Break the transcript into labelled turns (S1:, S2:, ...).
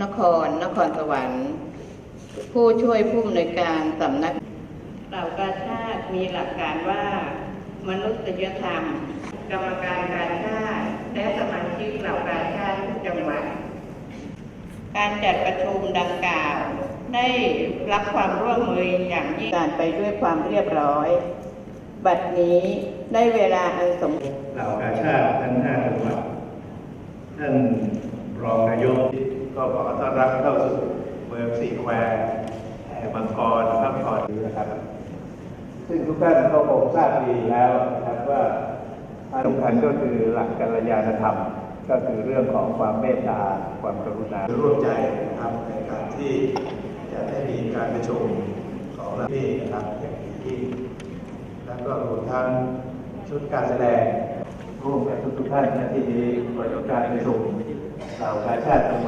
S1: นคร นครสวรรค์ ผู้ช่วยผู้อำนวยการสำนักเหล่ากาชาติมีหลักการว่า มนุษยธรรม กรรมการการชาติและสมาชิกเหล่ากาชาติทุกจังหวัด การจัดประชุมดังกล่าว ได้รับความร่วมมืออย่างยิ่งการไปด้วยความเรียบร้อย บัดนี้ได้เวลาอันสม
S2: เหล่ากาชาติทั้งห้าจังหวัดท่าน ก็ขอต้อนรับเข้าสู่เมืองสี่แควร์แห่งมังกรพักผ่อนนะครับ ซึ่งทุกท่านก็คงทราบดีแล้วนะครับว่าอันสำคัญก็คือหลักกัลยาณธรรม ก็คือเรื่องของความเมตตาความกรุณา
S3: ร่วมใจนะครับในการที่จะได้มีการประชุมของเราที่นะครับอย่างดียิ่แล้วก็รวมทั้งชุดการแสดง
S2: ร่วมกับทุกๆท่านนะที่มีประสบการประชุมเหล่ากาชาติจัง